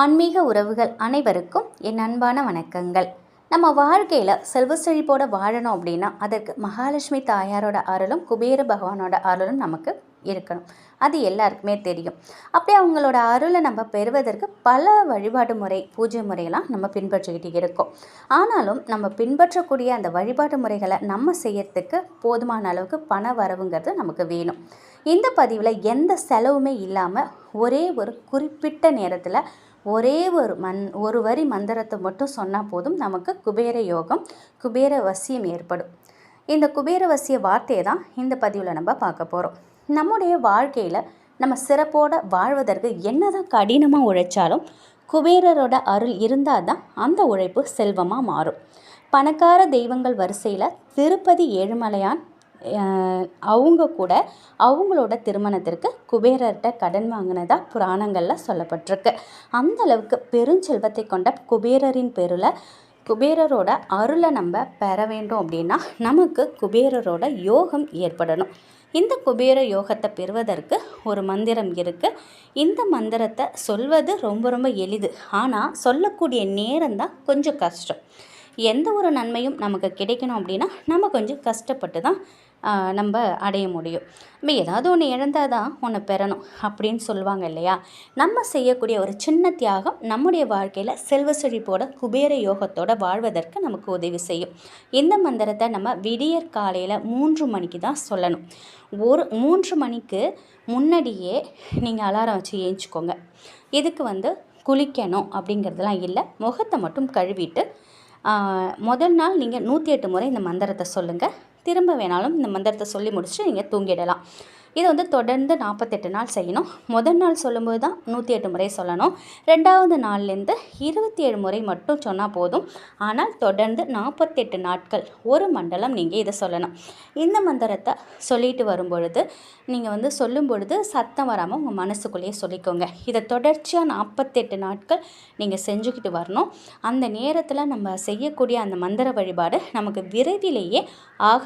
ஆன்மீக உறவுகள் அனைவருக்கும் என் அன்பான வணக்கங்கள். நம்ம வாழ்க்கையில் செல்வ செழிப்போட வாழணும் அப்படின்னா அதற்கு மகாலட்சுமி தாயாரோட அருளும் குபேர பகவானோட அருளும் நமக்கு இருக்கணும். அது எல்லாருக்குமே தெரியும். அப்படி அவங்களோட அருளை நம்ம பெறுவதற்கு பல வழிபாடு முறை பூஜை முறையெல்லாம் நம்ம பின்பற்றிக்கிட்டு இருக்கோம். ஆனாலும் நம்ம பின்பற்றக்கூடிய அந்த வழிபாட்டு முறைகளை நம்ம செய்யறதுக்கு போதுமான அளவுக்கு பண வரவுங்கிறது நமக்கு வேணும். இந்த பதிவில் எந்த செலவுமே இல்லாமல் ஒரே ஒரு குறிப்பிட்ட நேரத்தில் ஒரே ஒரு மண் ஒரு வரி மந்திரத்தை மட்டும் சொன்னால் போதும் நமக்கு குபேர யோகம் குபேர வசியம் ஏற்படும். இந்த குபேர வசிய வார்த்தையை தான் இந்த பதிவில் நம்ம பார்க்க போகிறோம் நம்முடைய வாழ்க்கையில் நம்ம சிறப்போடு வாழ்வதற்கு என்னதான் கடினமாக உழைச்சாலும் குபேரரோட அருள் இருந்தால் தான் அந்த உழைப்பு செல்வமாக மாறும். பணக்கார தெய்வங்கள் வரிசையில் திருப்பதி ஏழுமலையான் அவங்க கூட அவங்களோட திருமணத்திற்கு குபேரர்கிட்ட கடன் வாங்கினதா புராணங்களில் சொல்லப்பட்டிருக்கு. அந்த அளவுக்கு பெருஞ்செல்வத்தை கொண்ட குபேரரின் பேரில் குபேரரோட அருளை நம்ம பெற வேண்டும் அப்படின்னா நமக்கு குபேரரோட யோகம் ஏற்படணும். இந்த குபேர யோகத்தை பெறுவதற்கு ஒரு மந்திரம் இருக்குது இந்த மந்திரத்தை சொல்வது ரொம்ப ரொம்ப எளிது. ஆனால் சொல்லக்கூடிய நேரம் தான் கொஞ்சம் கஷ்டம். எந்த ஒரு நன்மையும் நமக்கு கிடைக்கணும் அப்படின்னா நம்ம கொஞ்சம் கஷ்டப்பட்டு தான் நம்ம அடைய முடியும். நம்ம ஏதாவது ஒன்று இழந்தால் தான் ஒன்று பெறணும் அப்படின்னு சொல்லுவாங்க இல்லையா? நம்ம செய்யக்கூடிய ஒரு சின்ன தியாகம் நம்முடைய வாழ்க்கையில் செல்வ செழிப்போட குபேர யோகத்தோட வாழ்வதற்கு நமக்கு உதவி செய்யும். இந்த மந்திரத்தை நம்ம விடியற் காலையில் மூன்று மணிக்கு தான் சொல்லணும். ஒரு மூன்று மணிக்கு முன்னாடியே நீங்கள் அலாரம் வச்சு ஏஞ்சிக்கோங்க. இதுக்கு வந்து குளிக்கணும் அப்படிங்கிறதுலாம் இல்லை. முகத்தை மட்டும் கழுவிட்டு முதல் நாள் நீங்கள் நூற்றி எட்டு முறை இந்த மந்திரத்தை சொல்லுங்கள் திரும்ப வேணாலும் இந்த மந்திரத்தை சொல்லி முடிச்சுட்டு நீங்கள் தூங்கிடலாம். இதை வந்து தொடர்ந்து நாற்பத்தெட்டு நாள் செய்யணும். முதல் நாள் சொல்லும்போது தான் நூற்றி எட்டு முறை சொல்லணும். ரெண்டாவது நாள்லேருந்து இருபத்தி ஏழு முறை மட்டும் சொன்னால் போதும். ஆனால் தொடர்ந்து நாற்பத்தெட்டு நாட்கள் ஒரு மண்டலம் நீங்கள் இதை சொல்லணும். இந்த மந்திரத்தை சொல்லிட்டு வரும்பொழுது நீங்கள் வந்து சொல்லும் பொழுது சத்தம் வராமல் உங்கள் மனசுக்குள்ளேயே சொல்லிக்கோங்க. இதை தொடர்ச்சியாக நாற்பத்தெட்டு நாட்கள் நீங்கள் செஞ்சுக்கிட்டு வரணும். அந்த நேரத்தில் நம்ம செய்யக்கூடிய அந்த மந்திர வழிபாடு நமக்கு விரைவிலேயே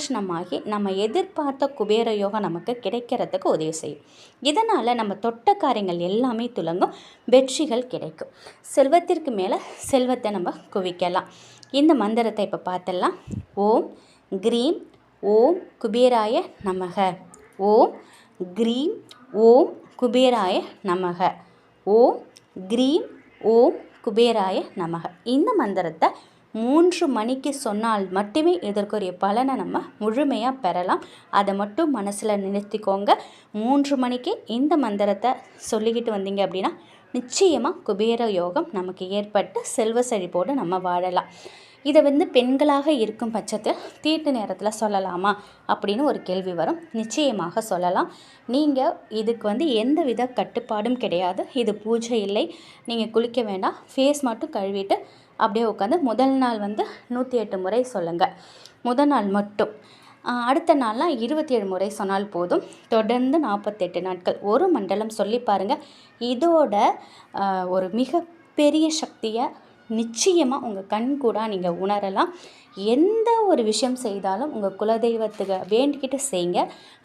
ஆகர்ஷணமாகி நம்ம எதிர்பார்த்த குபேர யோகம் நமக்கு கிடைக்கிறதுக்கு உதவி செய்யும். இதனால் நம்ம தொட்ட காரியங்கள் எல்லாமே துலங்கும் வெற்றிகள் கிடைக்கும். செல்வத்திற்கு மேலே செல்வத்தை நம்ம குவிக்கலாம். இந்த மந்திரத்தை இப்போ பார்த்தலாம் ஓம் க்ரீம் ஓம் குபேராய நமக. ஓம் க்ரீம் ஓம் குபேராய நமக. ஓம் க்ரீம் ஓம் குபேராய நமக. இந்த மந்திரத்தை மூன்று மணிக்கு சொன்னால் மட்டுமே இதற்குரிய பலனை நம்ம முழுமையாக பெறலாம். அதை மட்டும் மனசில் நிறுத்திக்கோங்க மூன்று மணிக்கு இந்த மந்திரத்தை சொல்லிக்கிட்டு வந்தீங்க அப்படின்னா நிச்சயமாக குபேர யோகம் நமக்கு ஏற்பட்டு செல்வ செழிப்போடு நம்ம வாழலாம். இதை வந்து பெண்களாக இருக்கும் பட்சத்தில் தீட்டு நேரத்தில் சொல்லலாமா அப்படின்னு ஒரு கேள்வி வரும். நிச்சயமாக சொல்லலாம். நீங்கள் இதுக்கு வந்து எந்த வித கட்டுப்பாடும் கிடையாது. இது பூஜை இல்லை. நீங்கள் குளிக்க வேண்டாம். ஃபேஸ் மட்டும் கழுவிட்டு அப்படியே உட்காந்து முதல் நாள் வந்து நூற்றி எட்டு முறை சொல்லுங்கள் முதல் நாள் மட்டும். அடுத்த நாள்லாம் இருபத்தி ஏழு முறை சொன்னால் போதும். தொடர்ந்து நாற்பத்தெட்டு நாட்கள். ஒரு மண்டலம் சொல்லி பாருங்கள் இதோட ஒரு மிகப்பெரிய சக்தியை நிச்சயமாக உங்கள் கண் கூட நீங்கள் உணரலாம். எந்த ஒரு விஷயம் செய்தாலும் உங்கள் குலதெய்வத்துக்கு வேண்டிக்கிட்டு செய்யுங்க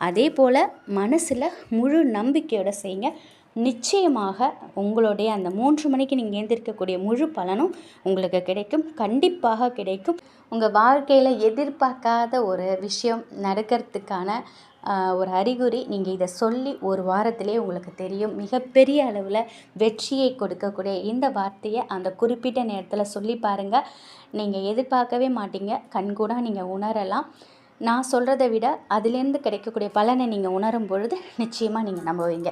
அதே போல் மனசில் முழு நம்பிக்கையோடு செய்யுங்க நிச்சயமாக உங்களுடைய அந்த மூன்று மணிக்கு நீங்கள் ஏந்திருக்கக்கூடிய முழு பலனும் உங்களுக்கு கிடைக்கும். கண்டிப்பாக கிடைக்கும். உங்கள் வாழ்க்கையில் எதிர்பார்க்காத ஒரு விஷயம் நடக்கிறதுக்கான ஒரு அறிகுறி நீங்கள் இதை சொல்லி ஒரு வாரத்திலே உங்களுக்கு தெரியும். மிகப்பெரிய அளவில் வெற்றியை கொடுக்கக்கூடிய இந்த வார்த்தையை அந்த குறிப்பிட்ட நேரத்தில் சொல்லி பாருங்கள் நீங்கள் எதிர்பார்க்கவே மாட்டீங்க. கண்கூடாக நீங்கள் உணரலாம். நான் சொல்கிறத விட அதுலேருந்து கிடைக்கக்கூடிய பலனை நீங்கள் உணரும் பொழுது நிச்சயமாக நீங்கள் நம்புவீங்க.